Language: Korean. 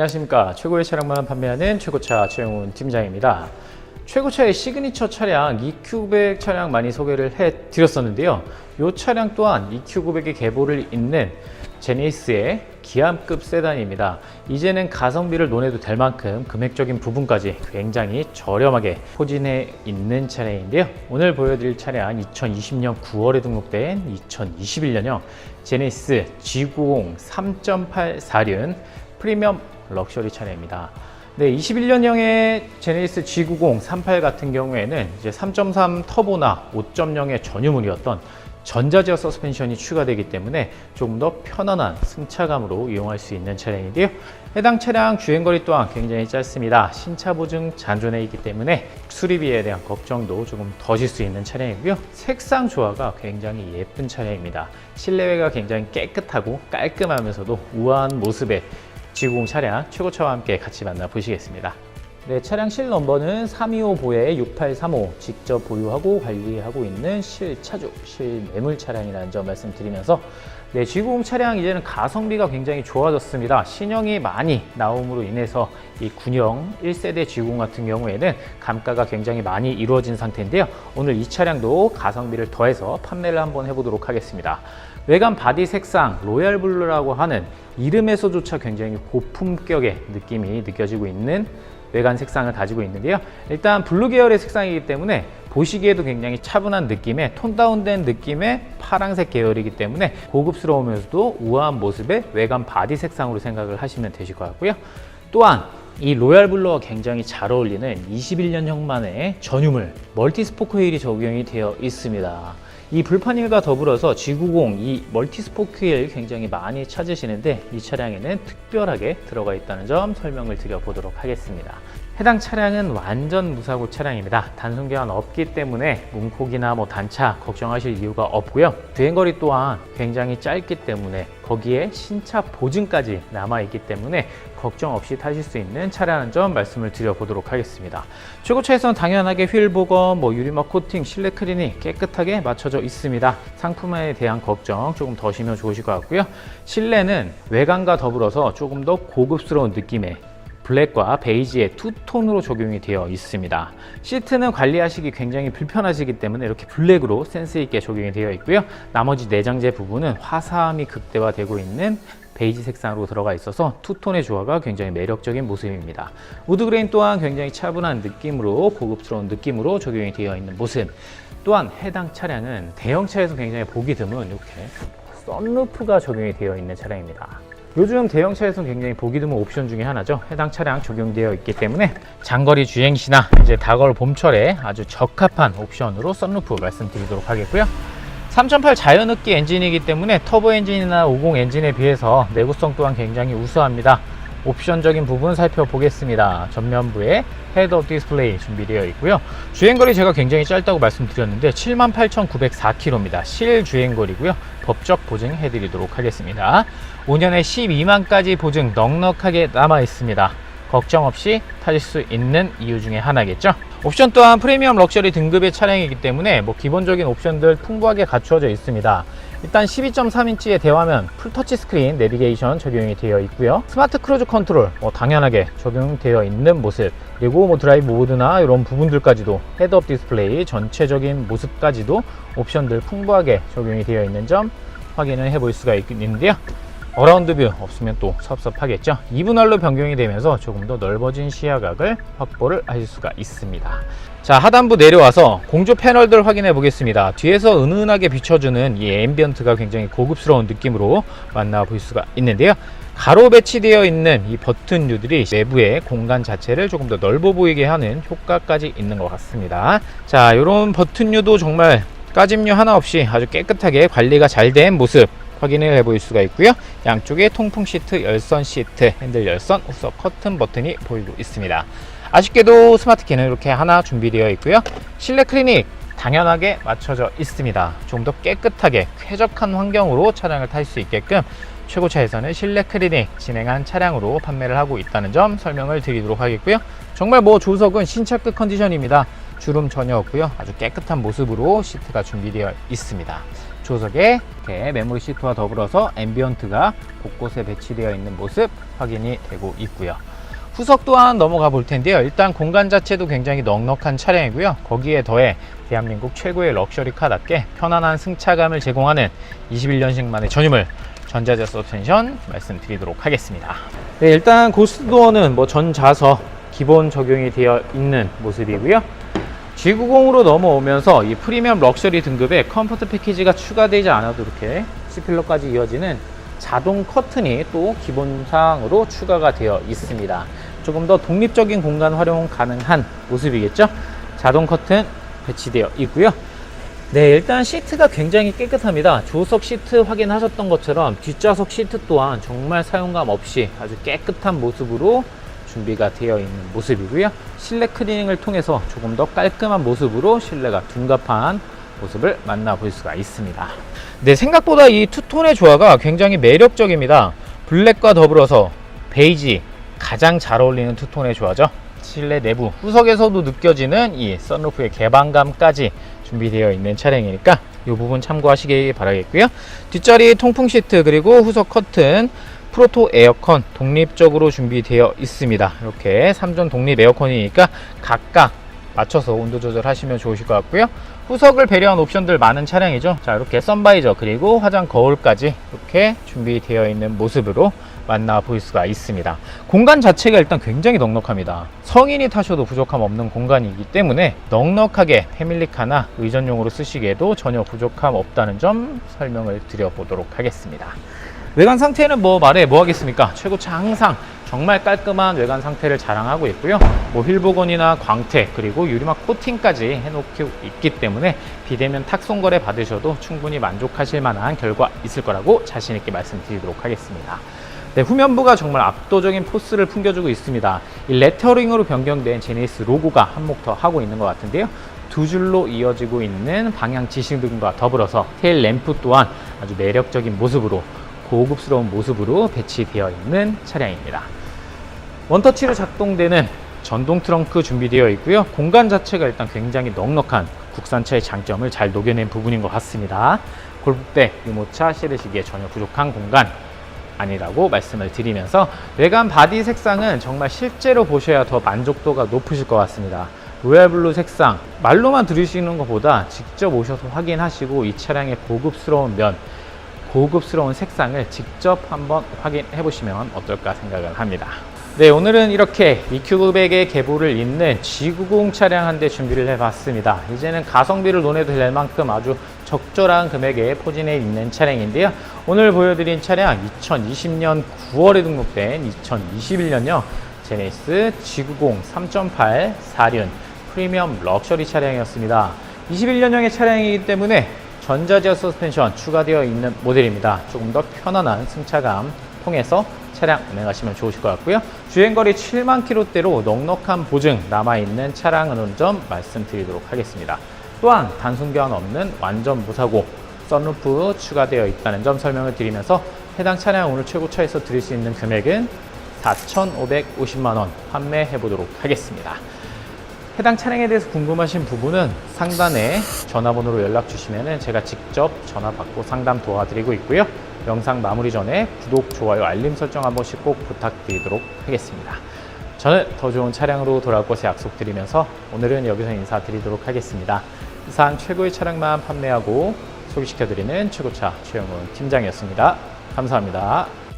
네, 안녕하십니까. 최고의 차량만 판매하는 최고차 최영훈 팀장입니다. 최고차의 시그니처 차량 EQ900 차량 많이 소개를 해 드렸었는데요. 이 차량 또한 EQ900의 계보를 잇는 제네시스의 기암급 세단입니다. 이제는 가성비를 논해도 될 만큼 금액적인 부분까지 굉장히 저렴하게 포진해 있는 차량인데요. 오늘 보여드릴 차량 2020년 9월에 등록된 2021년형 제네시스 G90 3.8 4륜 프리미엄 럭셔리 차량입니다. 네, 21년형의 제네시스 G90 38 같은 경우에는 이제 3.3 터보나 5.0의 전유물이었던 전자제어 서스펜션이 추가되기 때문에 조금 더 편안한 승차감으로 이용할 수 있는 차량인데요. 해당 차량 주행거리 또한 굉장히 짧습니다. 신차 보증 잔존해 있기 때문에 수리비에 대한 걱정도 조금 더실 수 있는 차량이고요. 색상 조화가 굉장히 예쁜 차량입니다. 실내외가 굉장히 깨끗하고 깔끔하면서도 우아한 모습의 G90 차량 최고차와 함께 같이 만나보시겠습니다. 네, 차량 실 넘버는 325보에 6835 직접 보유하고 관리하고 있는 실차주, 실매물 차량이라는 점 말씀드리면서 네, G90 차량 이제는 가성비가 굉장히 좋아졌습니다. 신형이 많이 나옴으로 인해서 이 군형 1세대 G90 같은 경우에는 감가가 굉장히 많이 이루어진 상태인데요. 오늘 이 차량도 가성비를 더해서 판매를 한번 해보도록 하겠습니다. 외관 바디 색상 로얄 블루라고 하는 이름에서조차 굉장히 고품격의 느낌이 느껴지고 있는 외관 색상을 가지고 있는데요. 일단 블루 계열의 색상이기 때문에 보시기에도 굉장히 차분한 느낌의 톤 다운된 느낌의 파랑색 계열이기 때문에 고급스러우면서도 우아한 모습의 외관 바디 색상으로 생각을 하시면 되실 것 같고요. 또한 이 로얄 블루와 굉장히 잘 어울리는 21년형만의 전유물 멀티 스포크 휠이 적용이 되어 있습니다. 이 불판일과 더불어서 G90 이 멀티 스포크 휠 굉장히 많이 찾으시는데 이 차량에는 특별하게 들어가 있다는 점 설명을 드려보도록 하겠습니다. 해당 차량은 완전 무사고 차량입니다. 단순 교환 없기 때문에 문콕이나 뭐 단차 걱정하실 이유가 없고요. 주행거리 또한 굉장히 짧기 때문에 거기에 신차 보증까지 남아 있기 때문에 걱정 없이 타실 수 있는 차량인 점 말씀을 드려보도록 하겠습니다. 최고차에서는 당연하게 휠 복원, 뭐 유리막 코팅, 실내 클리닝 깨끗하게 맞춰져 있습니다. 상품에 대한 걱정 조금 더시면 좋으실 것 같고요. 실내는 외관과 더불어서 조금 더 고급스러운 느낌의 블랙과 베이지의 투톤으로 적용이 되어 있습니다. 시트는 관리하시기 굉장히 불편하시기 때문에 이렇게 블랙으로 센스 있게 적용이 되어 있고요. 나머지 내장재 부분은 화사함이 극대화되고 있는 베이지 색상으로 들어가 있어서 투톤의 조화가 굉장히 매력적인 모습입니다. 우드그레인 또한 굉장히 차분한 느낌으로 고급스러운 느낌으로 적용이 되어 있는 모습. 또한 해당 차량은 대형차에서 굉장히 보기 드문 이렇게 썬루프가 적용이 되어 있는 차량입니다. 요즘 대형차에서 굉장히 보기 드문 옵션 중에 하나죠. 해당 차량 적용되어 있기 때문에 장거리 주행 시나 이제 다가올 봄철에 아주 적합한 옵션으로 썬루프 말씀드리도록 하겠고요. 3.8 자연흡기 엔진이기 때문에 터보 엔진이나 50 엔진에 비해서 내구성 또한 굉장히 우수합니다. 옵션적인 부분 살펴보겠습니다. 전면부에 헤드업 디스플레이 준비되어 있고요. 주행거리 제가 굉장히 짧다고 말씀드렸는데 78,904km입니다. 실 주행거리고요. 법적 보증 해 드리도록 하겠습니다. 5년에 12만까지 보증 넉넉하게 남아 있습니다. 걱정 없이 타실 수 있는 이유 중에 하나겠죠. 옵션 또한 프리미엄 럭셔리 등급의 차량이기 때문에 뭐 기본적인 옵션들 풍부하게 갖추어져 있습니다. 일단 12.3인치의 대화면 풀터치 스크린 내비게이션 적용이 되어 있고요. 스마트 크루즈 컨트롤 뭐 당연하게 적용되어 있는 모습 그리고 뭐 드라이브 모드나 이런 부분들까지도 헤드업 디스플레이 전체적인 모습까지도 옵션들 풍부하게 적용이 되어 있는 점 확인을 해 볼 수가 있는데요. 어라운드 뷰 없으면 또 섭섭하겠죠. 2분할로 변경이 되면서 조금 더 넓어진 시야각을 확보를 하실 수가 있습니다. 자 하단부 내려와서 공조 패널들 확인해 보겠습니다. 뒤에서 은은하게 비춰주는 이 앰비언트가 굉장히 고급스러운 느낌으로 만나볼 수가 있는데요. 가로 배치되어 있는 이 버튼류들이 내부의 공간 자체를 조금 더 넓어 보이게 하는 효과까지 있는 것 같습니다. 자 이런 버튼류도 정말 까짐류 하나 없이 아주 깨끗하게 관리가 잘 된 모습 확인을 해볼 수가 있고요. 양쪽에 통풍 시트, 열선 시트, 핸들 열선, 후석 커튼 버튼이 보이고 있습니다. 아쉽게도 스마트 키는 이렇게 하나 준비되어 있고요. 실내 클리닉 당연하게 맞춰져 있습니다. 좀 더 깨끗하게 쾌적한 환경으로 차량을 탈 수 있게끔 최고차에서는 실내 클리닉 진행한 차량으로 판매를 하고 있다는 점 설명을 드리도록 하겠고요. 정말 뭐 조석은 신차급 컨디션입니다. 주름 전혀 없고요. 아주 깨끗한 모습으로 시트가 준비되어 있습니다. 조석에 이렇게 메모리 시트와 더불어서 앰비언트가 곳곳에 배치되어 있는 모습 확인이 되고 있고요. 후석 또한 넘어가 볼 텐데요. 일단 공간 자체도 굉장히 넉넉한 차량이고요. 거기에 더해 대한민국 최고의 럭셔리 카답게 편안한 승차감을 제공하는 21년식 만의 전유물 전자제 서스펜션 말씀드리도록 하겠습니다. 네, 일단 고스트도어는 뭐전 좌석 기본 적용이 되어 있는 모습이고요. G90으로 넘어오면서 이 프리미엄 럭셔리 등급의 컴포트 패키지가 추가되지 않아도 이렇게 C필러까지 이어지는 자동 커튼이 또 기본사항으로 추가가 되어 있습니다. 조금 더 독립적인 공간 활용 가능한 모습이겠죠? 자동 커튼 배치되어 있고요. 네, 일단 시트가 굉장히 깨끗합니다. 조석 시트 확인하셨던 것처럼 뒷좌석 시트 또한 정말 사용감 없이 아주 깨끗한 모습으로 준비가 되어 있는 모습이고요. 실내 클리닝을 통해서 조금 더 깔끔한 모습으로 실내가 둔갑한 모습을 만나볼 수가 있습니다. 네, 생각보다 이 투톤의 조화가 굉장히 매력적입니다. 블랙과 더불어서 베이지 가장 잘 어울리는 투톤의 조화죠. 실내 내부 후석에서도 느껴지는 이 썬루프의 개방감까지 준비되어 있는 차량이니까 이 부분 참고하시기 바라겠고요. 뒷자리 통풍 시트 그리고 후석 커튼 프로토 에어컨 독립적으로 준비되어 있습니다. 이렇게 3전 독립 에어컨이니까 각각 맞춰서 온도 조절하시면 좋으실 것 같고요. 후석을 배려한 옵션들 많은 차량이죠. 자, 이렇게 선바이저 그리고 화장 거울까지 이렇게 준비되어 있는 모습으로 만나 볼 수가 있습니다. 공간 자체가 일단 굉장히 넉넉합니다. 성인이 타셔도 부족함 없는 공간이기 때문에 넉넉하게 패밀리카나 의전용으로 쓰시기에도 전혀 부족함 없다는 점 설명을 드려보도록 하겠습니다. 외관 상태는 뭐 말해 뭐 하겠습니까? 최고차 항상 정말 깔끔한 외관 상태를 자랑하고 있고요. 뭐 휠복원이나 광택 그리고 유리막 코팅까지 해놓고 있기 때문에 비대면 탁송 거래 받으셔도 충분히 만족하실 만한 결과 있을 거라고 자신 있게 말씀드리도록 하겠습니다. 네, 후면부가 정말 압도적인 포스를 풍겨주고 있습니다. 이 레터링으로 변경된 제네시스 로고가 한몫 더 하고 있는 것 같은데요. 두 줄로 이어지고 있는 방향 지시 등과 더불어서 테일 램프 또한 아주 매력적인 모습으로 고급스러운 모습으로 배치되어 있는 차량입니다. 원터치로 작동되는 전동 트렁크 준비되어 있고요. 공간 자체가 일단 굉장히 넉넉한 국산차의 장점을 잘 녹여낸 부분인 것 같습니다. 골프백, 유모차 실으시기에 전혀 부족한 공간 아니라고 말씀을 드리면서 외관 바디 색상은 정말 실제로 보셔야 더 만족도가 높으실 것 같습니다. 로얄블루 색상 말로만 들으시는 것보다 직접 오셔서 확인하시고 이 차량의 고급스러운 면 고급스러운 색상을 직접 한번 확인해 보시면 어떨까 생각을 합니다. 네, 오늘은 이렇게 EQ900의 계보를 잇는 G90 차량 한 대 준비를 해봤습니다. 이제는 가성비를 논해도 될 만큼 아주 적절한 금액에 포진해 있는 차량인데요. 오늘 보여드린 차량 2020년 9월에 등록된 2021년형 제네시스 G90 3.8 4륜 프리미엄 럭셔리 차량이었습니다. 21년형의 차량이기 때문에 전자제어 서스펜션 추가되어 있는 모델입니다. 조금 더 편안한 승차감 통해서 차량 운행하시면 좋으실 것 같고요. 주행거리 7만 킬로대로 넉넉한 보증 남아있는 차량은 점 말씀드리도록 하겠습니다. 또한 단순 교환 없는 완전 무사고 썬루프 추가되어 있다는 점 설명을 드리면서 해당 차량 오늘 최고차에서 드릴 수 있는 금액은 4,550만 원 판매해 보도록 하겠습니다. 해당 차량에 대해서 궁금하신 부분은 상단에 전화번호로 연락 주시면 제가 직접 전화 받고 상담 도와드리고 있고요. 영상 마무리 전에 구독, 좋아요, 알림 설정 한 번씩 꼭 부탁드리도록 하겠습니다. 저는 더 좋은 차량으로 돌아올 것을 약속드리면서 오늘은 여기서 인사드리도록 하겠습니다. 이상 최고의 차량만 판매하고 소개시켜드리는 최고차 최영훈 팀장이었습니다. 감사합니다.